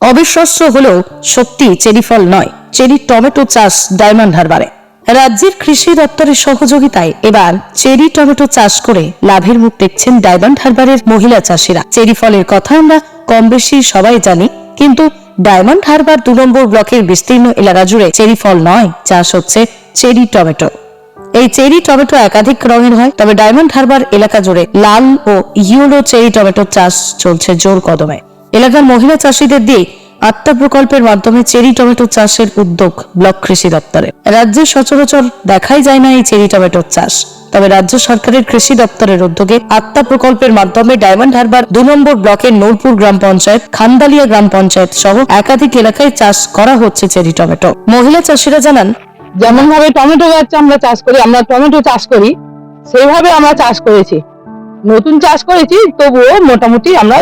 অবিশ্বাস্য হলেও সত্যি চেরি ফল নয়। চেরি টমেটো চাষ ডায়মন্ড হারবারে। রাজ্যের কৃষি দপ্তরের সহযোগিতায় এবার চেরি টমেটো চাষ করে লাভের মুখ দেখছেন ডায়মন্ড হারবারের মহিলা চাষিরা। চেরি ফলের কথা আমরা কম বেশি সবাই জানি, কিন্তু ডায়মন্ড হারবার দু নম্বর ব্লকের বিস্তীর্ণ এলাকা জুড়ে চেরি ফল নয়, চাষ হচ্ছে চেরি টমেটো। এই চেরি টমেটো একাধিক রঙের হয়, তবে ডায়মন্ড হারবার এলাকা জুড়ে লাল ও ইউলো চেরি টমেটো চাষ চলছে জোর কদমে। এলাকার মহিলা চাষীদের দিয়ে আত্মা প্রকল্পের মাধ্যমে চেরি টমেটো চাষের উদ্যোগ ব্লক কৃষি দপ্তরে। রাজ্যে সচরাচর দেখাই যায় না এই চেরি টমেটোর চাষ। তবে রাজ্য সরকারের কৃষি দপ্তরের উদ্যোগে আত্মা প্রকল্পের মাধ্যমে ডায়মন্ড হারবার দু নম্বর ব্লকের নূরপুর গ্রাম পঞ্চায়েত, খান্দালিয়া গ্রাম পঞ্চায়েত সহ একাধিক এলাকায় চাষ করা হচ্ছে চেরি টমেটো। মহিলা চাষিরা জানান যেমন ভাবে টমেটো গাছ আমরা চাষ করি, আমরা টমেটো চাষ করি, সেইভাবে আমরা চাষ করেছি। নতুন চাষ করেছি তবুও মোটামুটি আমরা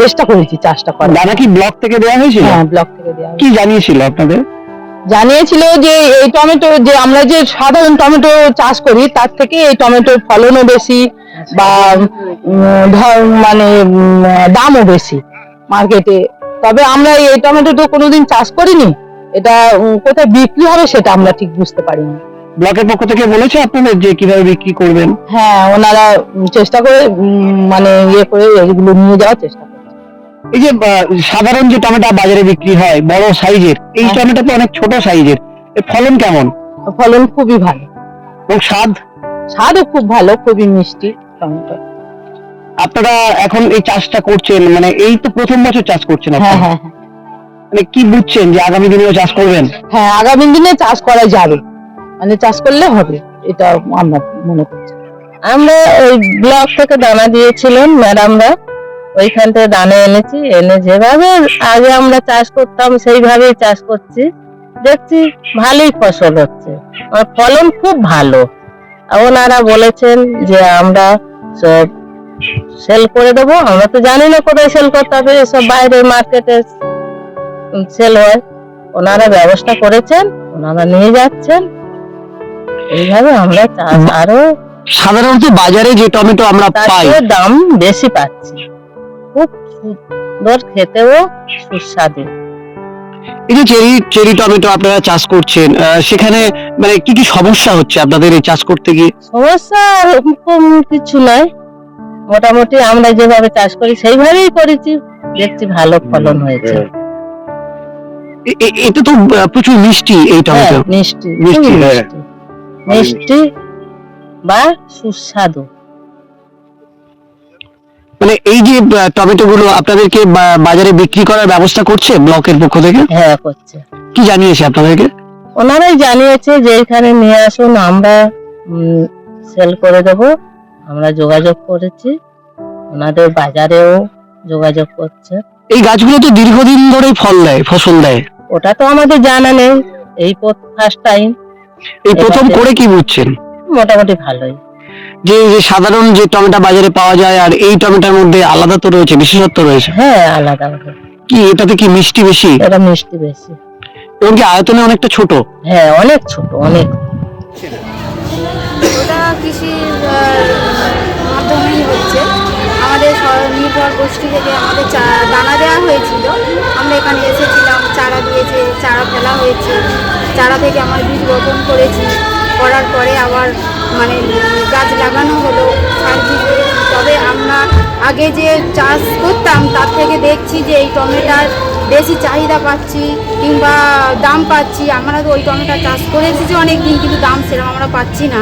চেষ্টা করেছি চাষটা করার। দাদা কি ব্লক থেকে দেওয়া হয়েছিল? হ্যাঁ ব্লক থেকে দেওয়া কি জানিয়েছিল আপনাদের? জানিয়েছিল যে এই টমেটো যে আমরা যে সাধারণ টমেটো চাষ করি তার থেকে এই টমেটোর ফলনও বেশি বা ধর মানে দামও বেশি মার্কেটে। তবে আমরা এই টমেটো তো কোনোদিন চাষ করিনি। এটা কোথায় বিক্রি হবে সেটা আমরা ঠিক বুঝতে পারিনি। ব্লকের পক্ষ থেকে বলেছে আপনাদের যে কীভাবে বিক্রি করবেন? হ্যাঁ ওনারা চেষ্টা করে মানে ইয়ে করে এগুলো নিয়ে যাওয়ার চেষ্টা করে এই যে সাধারণ যে টমেটো বাজারে বিক্রি হয় বড় সাইজের এই হ্যাঁ। টমেটো তো অনেক ছোট সাইজের এর ফলন কেমন? ফলন খুবই ভালো। এবং স্বাদ? স্বাদও খুব ভালো খুবই মিষ্টি টমেটো। আপনারা এখন এই চাষটা করছেন মানে এই তো প্রথম বছর চাষ করছেন হ্যাঁ হ্যাঁ হ্যাঁ। মানে কি বুঝছেন যে আগামী দিনেও চাষ করবেন? হ্যাঁ আগামী দিনে চাষ করা যাবে। মানে চাষ করলে হবে, এটা আমরা মনে করছি। আমরা ওই ব্লক থেকে দানা দিয়েছিলেন ম্যাডামরা। ওইখান থেকে দানা এনেছি, এনে যেভাবে আগে আমরা চাষ করতাম, সেইভাবেই চাষ করছি। দেখছি ভালোই ফসল হচ্ছে। আর ফলন খুব ভালো। ওনারা বলেছেন যে আমরা সব সেল করে দেবো। আমরা তো জানি না কোথায় সেল করতে হবে, এসব বাইরে মার্কেটে সেল হয়। ওনারা ব্যবস্থা করেছেন, ওনারা নিয়ে যাচ্ছেন। এইভাবে আমরা চাষ আরও সাধারণত বাজারে যে টমেটো আমরা তার পাই দাম বেশি পাচ্ছি। খুব সুন্দর খেতেও সুস্বাদু। এই যে চেরি চেরি টমেটো আপনারা চাষ করছেন সেখানে মানে কি কি সমস্যা হচ্ছে আপনাদের এই চাষ করতে গিয়ে? সমস্যা এরকম কিছু নয় মোটামুটি আমরা যেভাবে চাষ করি সেইভাবেই করেছি। দেখছি ভালো ফলন হয়েছে। এ- এ- এটা তো প্রচুর মিষ্টি এই হ্যাঁ টমেটো মিষ্টি মিষ্টি, হ্যাঁ। মিষ্টি বা সুস্বাদু। মানে এই যে টমেটো গুলো আপনাদেরকে বাজারে বিক্রি করার ব্যবস্থা করছে ব্লকের পক্ষ থেকে? হ্যাঁ করছে। কি জানিয়েছে আপনাদেরকে? ওনারাই জানিয়েছে যে এখানে নিয়ে আসুন আমরা সেল করে দেব। আমরা যোগাযোগ করেছি। ওনাদের বাজারেও যোগাযোগ করছে। এই গাছগুলো তো দীর্ঘদিন ধরেই ফল দেয় ফসল দেয়। ওটা তো আমাদের জানা নেই। এই ফার্স্ট টাইম এই প্রথম করে কি বুঝছেন? মোটামুটি ভালোই। যে যে সাধারণ যে টমেটো বাজারে পাওয়া যায় আর এই টমেটোর মধ্যে আলাদা তো রয়েছে বিশেষত্ব রয়েছে? হ্যাঁ আলাদা আলাদা। কি এটাতে কি মিষ্টি বেশি? এটা মিষ্টি বেশি। এবং কি আয়তনে অনেকটা ছোট? হ্যাঁ অনেক ছোট অনেক। ওটা আহ, মাধ্যমেই হচ্ছে আমাদের স্বনির্ভর গোষ্ঠী থেকে আমাদের দানা দেওয়া হয়েছিল। আমরা এখানে এসেছিলাম, চারা দিয়েছে, চারা ফেলা হয়েছে। চারা থেকে আমরা বীজ রোপণ করেছি। করার পরে আবার মানে গাছ লাগানো হলো, সার বীজ তবে আমরা আগে যে চাষ করতাম, তার থেকে দেখছি যে এই টমেটার বেশি চাহিদা পাচ্ছি কিংবা দাম পাচ্ছি। আমরা তো ওই টমেটো চাষ করে এসেছি অনেক দিন কিন্তু দাম সেরকম আমরা পাচ্ছি না।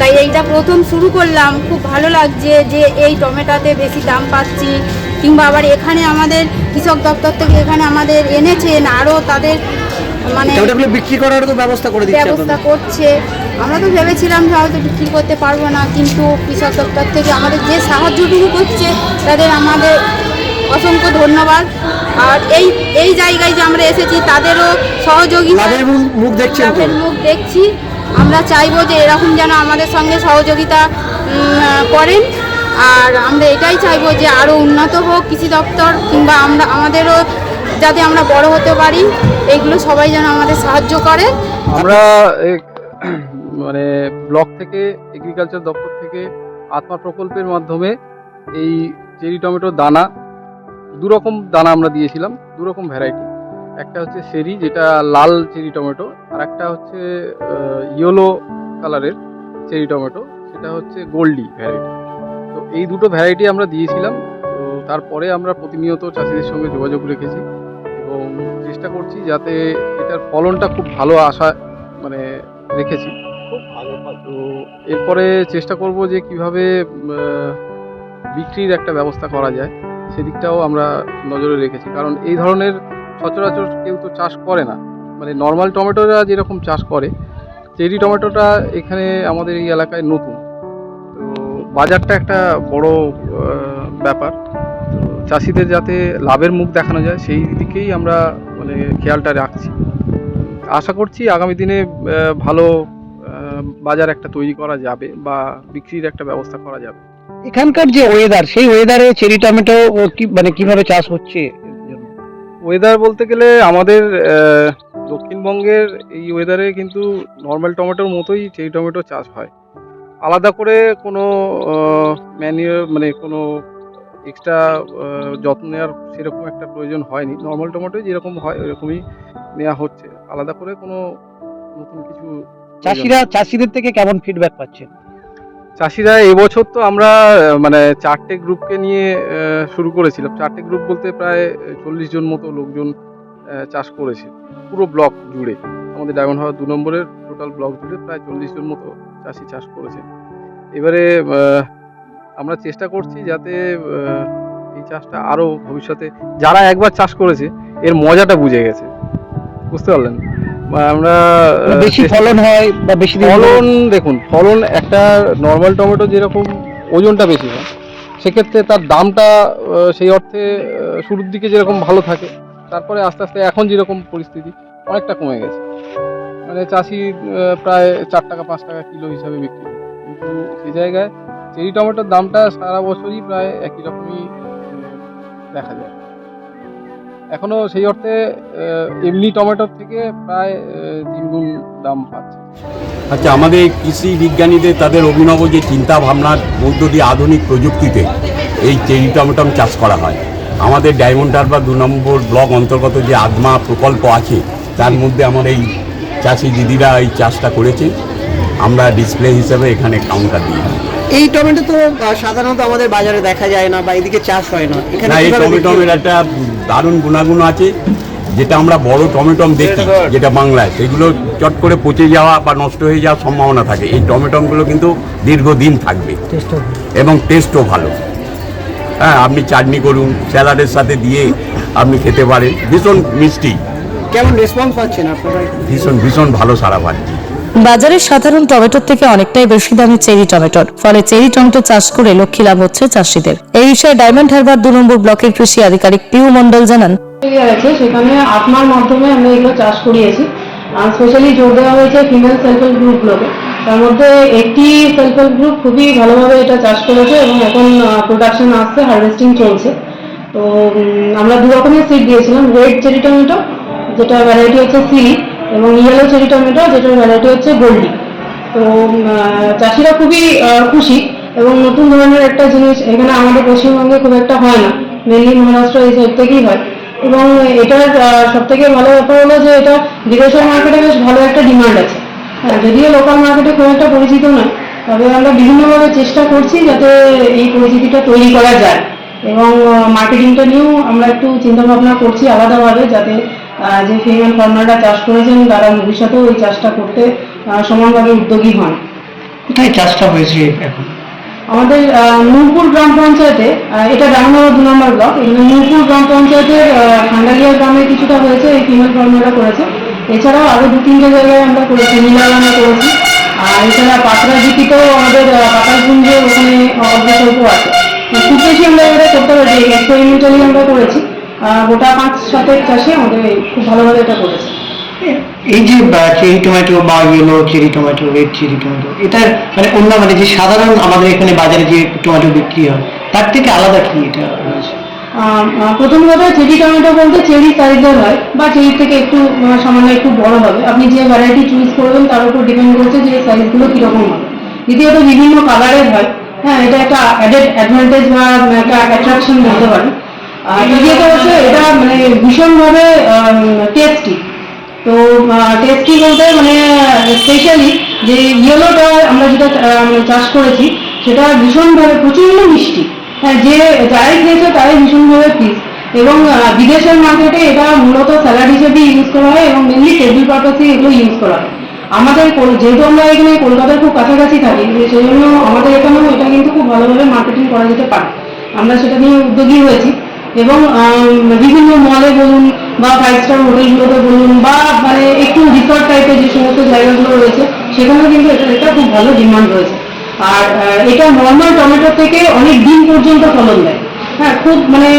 তাই এইটা প্রথম শুরু করলাম। খুব ভালো লাগছে যে এই টমেটোতে বেশি দাম পাচ্ছি। কিংবা আবার এখানে আমাদের কৃষক দপ্তর থেকে এখানে আমাদের এনেছেন আরও তাদের মানে বিক্রি করার তো ব্যবস্থা করে ব্যবস্থা করছে। আমরা তো ভেবেছিলাম যে হয়তো বিক্রি করতে পারব না কিন্তু কৃষক দপ্তর থেকে আমাদের যে সাহায্যটুকু করছে তাদের আমাদের অসংখ্য ধন্যবাদ। আর এই এই জায়গায় যে আমরা এসেছি তাদেরও মুখ- লাভের মুখ দেখছি। আমরা চাইব যে এরকম যেন আমাদের সঙ্গে সহযোগিতা করেন। আর আমরা এটাই চাইব যে আরও উন্নত হোক কৃষি দপ্তর, কিংবা আমরা, আমাদেরও যাতে আমরা বড় হতে পারি এইগুলো সবাই যেন আমাদের সাহায্য করে। আমরা মানে ব্লক থেকে এগ্রিকালচার দপ্তর থেকে আত্মা প্রকল্পের মাধ্যমে এই চেরি টমেটোর দানা দু রকম দানা আমরা দিয়েছিলাম দু রকম ভ্যারাইটি একটা হচ্ছে সেরি যেটা লাল চেরি টমেটো আর একটা হচ্ছে ইয়েলো কালারের চেরি টমেটো সেটা হচ্ছে গোল্ডি ভ্যারাইটি। তো এই দুটো ভ্যারাইটি আমরা দিয়েছিলাম তো তারপরে আমরা প্রতিনিয়ত চাষিদের সঙ্গে যোগাযোগ রেখেছি এবং চেষ্টা করছি যাতে এটার ফলনটা খুব ভালো আসা মানে রেখেছি। খুব ভালো তো এরপরে চেষ্টা করব যে কীভাবে বিক্রির একটা ব্যবস্থা করা যায় সেদিকটাও আমরা নজরে রেখেছি। কারণ এই ধরনের সচরাচর কেউ তো চাষ করে না। মানে নর্মাল টমেটোরা যেরকম চাষ করে, চেরি টমেটোটা এখানে আমাদের এই এলাকায় নতুন। তো বাজারটা একটা বড় ব্যাপার। চাষিদের যাতে লাভের মুখ দেখানো যায়, সেই দিকেই আমরা মানে খেয়ালটা রাখছি। আশা করছি আগামী দিনে ভালো বাজার একটা তৈরি করা যাবে বা বিক্রির একটা ব্যবস্থা করা যাবে। এখানকার যে ওয়েদার সেই ওয়েদারে চেরি, টমেটো কি মানে কীভাবে চাষ হচ্ছে? ওয়েদার বলতে গেলে আমাদের দক্ষিণবঙ্গের এই ওয়েদারে কিন্তু নর্মাল টমেটোর মতোই চেরি টমেটো চাষ হয়। আলাদা করে কোনো ম্যানিউ মানে কোনো এক্সট্রা যত্ন নেওয়ার সেরকম একটা প্রয়োজন হয়নি। নর্মাল টমেটো যেরকম হয় ওরকমই নেওয়া হচ্ছে। আলাদা করে কোনো নতুন কিছু চাষিরা চাষিদের থেকে কেমন ফিডব্যাক পাচ্ছেন? চাষিরা এবছর তো আমরা মানে চারটে গ্রুপকে নিয়ে শুরু করেছিলাম। চারটে গ্রুপ বলতে প্রায় চল্লিশ জন মতো লোকজন চাষ করেছে। পুরো ব্লক জুড়ে, আমাদের ডায়মন্ড হাওয়া দু নম্বরের টোটাল ব্লক জুড়ে প্রায় চল্লিশ জন মতো চাষি চাষ করেছে। এবারে আমরা চেষ্টা করছি যাতে এই চাষটা আরও ভবিষ্যতে, যারা একবার চাষ করেছে, এর মজাটা বুঝে গেছে। বুঝতে পারলেন? আমরা মানে বেশি ফলন হয় বা বেশি ফলন দেখুন ফলন একটা নর্মাল টমেটো যেরকম ওজনটা বেশি হয় সেক্ষেত্রে তার দামটা সেই অর্থে শুরুর দিকে যেরকম ভালো থাকে তারপরে আস্তে আস্তে এখন যেরকম পরিস্থিতি অনেকটা কমে গেছে। মানে চাষি প্রায় চার টাকা পাঁচ টাকা কিলো হিসাবে বিক্রি করে। কিন্তু সেই জায়গায় চেরি টমেটোর দামটা সারা বছরই প্রায় একই রকমই দেখা যায়। এখনও সেই অর্থে এমনি টমেটোর থেকে প্রায় তিন গুণ দাম পাচ্ছে। আচ্ছা আমাদের কৃষি বিজ্ঞানীদের তাদের অভিনব যে চিন্তা ভাবনার মধ্য দিয়ে আধুনিক প্রযুক্তিতে এই চেরি টমেটম চাষ করা হয়, আমাদের ডায়মন্ড হারবার দু নম্বর ব্লক অন্তর্গত যে আদমা প্রকল্প আছে, তার মধ্যে আমার এই চাষি দিদিরা এই চাষটা করেছে। আমরা ডিসপ্লে হিসেবে এখানে কাউন্টার দিই। এই টমেটো তো সাধারণত আমাদের বাজারে দেখা যায় না বা এদিকে চাষ হয় না। এখানে এই বিক্রি একটা দারুণ গুণাগুণ আছে। যেটা আমরা বড় টমেটম দেখি যেটা বাংলায়। সেগুলো চট করে পচে যাওয়া বা নষ্ট হয়ে যাওয়ার সম্ভাবনা থাকে। এই টমেটমগুলো কিন্তু দীর্ঘদিন থাকবে। এবং টেস্টও ভালো। হ্যাঁ আপনি চাটনি করুন স্যালাডের সাথে দিয়ে আপনি খেতে পারেন। ভীষণ মিষ্টি। কেমন রেসপন্স পাচ্ছেন আপনারা? ভীষণ ভীষণ ভালো সারা পাচ্ছি। বাজারে সাধারণ টমেটোর থেকে অনেকটাই বেশি দামি চেরি টমেটোর। ফলে চেরি টমেটো চাষ করে লক্ষ্মী লাভ হচ্ছে চাষিদের। এই বিষয়ে ডায়মন্ড হারবার দু নম্বর ব্লকের কৃষি আধিকারিক পিউ মন্ডল জানান। সেখানে আত্মার মাধ্যমে আমরা এগুলো চাষ করিয়েছি। আর স্পেশালি জোর দেওয়া হয়েছে ফিমেল সেলফ হেল্প গ্রুপগুলোকে তার মধ্যে একটি সেলফ হেল্প গ্রুপ খুবই ভালোভাবে এটা চাষ করেছে এবং এখন প্রোডাকশন আসছে হারভেস্টিং চলছে। তো আমরা দু রকমের সিড দিয়েছিলাম রেড চেরি টমেটো, যেটা ভ্যারাইটি হচ্ছে সিলি। এবং ইয়েলো চেরি টমেটো যেটার ভ্যারাইটি হচ্ছে গোল্ডি তো চাষিরা খুবই খুশি এবং নতুন ধরনের একটা জিনিস এখানে আমাদের পশ্চিমবঙ্গে খুব একটা হয় না। মেনলি মহারাষ্ট্র এই সাইড থেকেই হয়। এবং এটার সব থেকে ভালো ব্যাপার হলো যে এটা বিদেশের মার্কেটে বেশ ভালো একটা ডিমান্ড আছে। হ্যাঁ যদিও লোকাল মার্কেটে খুব একটা পরিচিত নয়, তবে আমরা বিভিন্নভাবে চেষ্টা করছি যাতে এই পরিচিতিটা তৈরি করা যায়। এবং মার্কেটিংটা নিয়েও আমরা একটু চিন্তা ভাবনা করছি আলাদাভাবে যাতে যে ফিমেল ফার্মাররা চাষ করেছেন তারা ভবিষ্যতেও এই চাষটা করতে সমানভাবে উদ্যোগী হন। কোথায় চাষটা হয়েছে এখন? আমাদের নূরপুর গ্রাম পঞ্চায়েতে এটা রামনগর দু নম্বর ব্লক এখানে নূরপুর গ্রাম পঞ্চায়েতের খান্ডালিয়া গ্রামে কিছুটা হয়েছে এই ফিমেল ফার্মাররা করেছে। এছাড়াও আরও দু তিনটে জায়গায় আমরা করেছি নীলাগ্রামে করেছি। আর এছাড়া পাতরা জিপিতেও আমাদের পাতালকুঞ্জে ওখানে অগ্রসল্প আছে। খুব বেশি আমরা এটা করতে পারি এক্সপেরিমেন্টালি আমরা করেছি। গোটা পাঁচ সাতের চাষে আমাদের খুব ভালোভাবে এটা করেছে। এই যে চেরি টমেটো বা yellow cherry tomato red cherry tomato এটা মানে অন্য মানে যে সাধারণ আমাদের এখানে বাজারে যে টমেটো বিক্রি হয় তার থেকে আলাদা কি এটা রয়েছে? প্রথম কথা চেরি টমেটো বলতে চেরি সাইজের হয় বা চেরি থেকে একটু সামান্য একটু বড় হবে। আপনি যে ভ্যারাইটি চুজ করবেন তার উপর ডিপেন্ড করছে যে সাইজগুলো কীরকম হবে। দ্বিতীয়ত বিভিন্ন কালারের হয়। হ্যাঁ এটা একটা অ্যাডেড অ্যাডভান্টেজ বা একটা অ্যাট্রাকশন বলতে পারি এটা মানে ভীষণভাবে তো বলতে মানে স্পেশালি যে ইয়েলোটা আমরা যেটা মানে চাষ করেছি, সেটা ভীষণভাবে প্রচণ্ড মিষ্টি। হ্যাঁ যে যারাই খেয়েছে তারাই ভীষণভাবে পিস এবং বিদেশের মার্কেটে এটা মূলত স্যালাড হিসেবে ইউজ করা হয় এবং মেনলি টেবিল পারপাসে এগুলো ইউজ করা হয়। আমাদের যেহেতু আমরা এখানে কলকাতার খুব কাছাকাছি থাকি সেই জন্য আমাদের এখানেও এটা কিন্তু খুব ভালোভাবে মার্কেটিং করা যেতে পারে। আমরা সেটা নিয়ে উদ্যোগী হয়েছি। এবং বিভিন্ন মলে বলুন বা ফাইভ স্টার হোটেলগুলোতে বলুন বা মানে একটু রিসর্ট টাইপের যে সমস্ত জায়গাগুলো রয়েছে, সেখানেও কিন্তু এটা একটা খুব ভালো ডিমান্ড রয়েছে। আর এটা নর্মাল টমেটো থেকে অনেক দিন পর্যন্ত ফলন দেয়। হ্যাঁ খুব মানে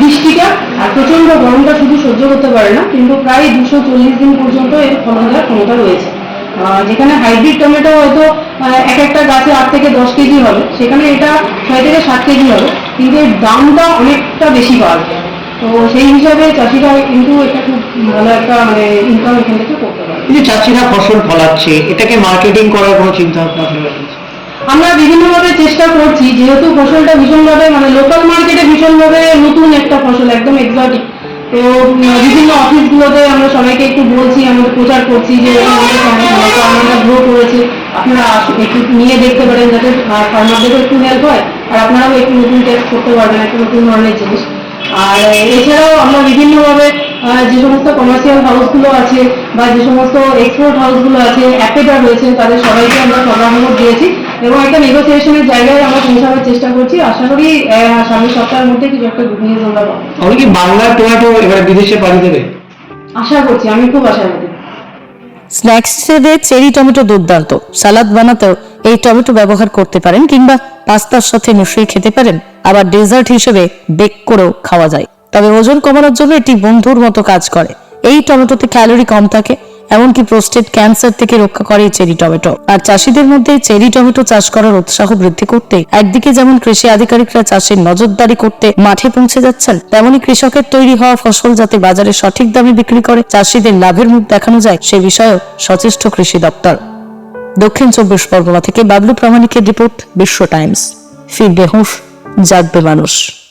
বৃষ্টিটা আর প্রচণ্ড গরমটা শুধু সহ্য করতে পারে না, কিন্তু প্রায় দুশো চল্লিশ দিন পর্যন্ত এর ফলন দেওয়ার ক্ষমতা রয়েছে। যেখানে হাইব্রিড টমেটো হয়তো এক একটা গাছে আট থেকে দশ কেজি হবে সেখানে এটা ছয় থেকে সাত কেজি হবে কিন্তু এর দামটা অনেকটা বেশি পাওয়া যায়। তো সেই হিসাবে চাষিরা কিন্তু এটা খুব ভালো একটা মানে ইনকাম এখান থেকে করতে পারে। যে চাষিরা ফসল ফলাচ্ছে এটাকে মার্কেটিং করার কোনো চিন্তা ভাবনা আমরা বিভিন্নভাবে চেষ্টা করছি যেহেতু ফসলটা ভীষণভাবে মানে লোকাল মার্কেটে ভীষণভাবে নতুন একটা ফসল একদম এক্সোটিক তো বিভিন্ন বিভিন্ন অফিসগুলোতে আমরা সবাইকে একটু বলছি, আমরা প্রচার করছি যে আমরা গ্রো করেছি। আপনারা একটু নিয়ে দেখতে পারেন যাতে ফার্মারদেরও একটু হেল্প হয়, আর আপনারাও একটু নতুন টেস্ট করতে পারবেন, একটু নতুন ধরনের জিনিস। আর, এছাড়াও আমরা বিভিন্নভাবে যে সমস্ত কমার্শিয়াল হাউসগুলো আছে বা যে সমস্ত এক্সপোর্ট হাউসগুলো আছে অ্যাপেটা রয়েছে তাদের সবাইকে আমরা সরবরাহ দিয়েছি এবং একটা নেগোসিয়েশনের জায়গায় আমরা পৌঁছানোর চেষ্টা করছি। আশা করি সামনের সপ্তাহের মধ্যে কিছু একটা গুড নিউজ আমরা পাবো। তাহলে কি বাংলা টমেটো এবার বিদেশে পাড়ি দেবে? আশা করছি আমি খুব আশাবাদী স্ন্যাক্স হিসেবে চেরি টমেটো দুর্দান্ত। সালাদ বানাতেও এই টমেটো ব্যবহার করতে পারেন কিংবা পাস্তার সাথে মিশিয়ে খেতে পারেন। আবার ডেজার্ট হিসেবে বেক করেও খাওয়া যায়। তবে ওজন কমানোর জন্য এটি বন্ধুর মতো কাজ করে। এই টমেটোতে ক্যালোরি কম থাকে, এমনকি প্রোস্টেট ক্যান্সার থেকে রক্ষা করে চেরি টমেটো। আর চাষিদের মধ্যে চেরি টমেটো চাষ করার উৎসাহ বৃদ্ধি করতে, একদিকে যেমন কৃষি আধিকারিকরা চাষের নজরদারি করতে মাঠে পৌঁছে যাচ্ছেন, তেমনি কৃষকের তৈরি হওয়া ফসল যাতে বাজারে সঠিক দামে বিক্রি করে, চাষিদের লাভের মুখ দেখানো যায়, সে বিষয়েও সচেষ্ট কৃষি দপ্তর। দক্ষিণ চব্বিশ পরগনা থেকে বাবলু প্রামাণিকের রিপোর্ট বিশ্ব টাইমস। ফিরবে হুঁশ, জাগবে মানুষ।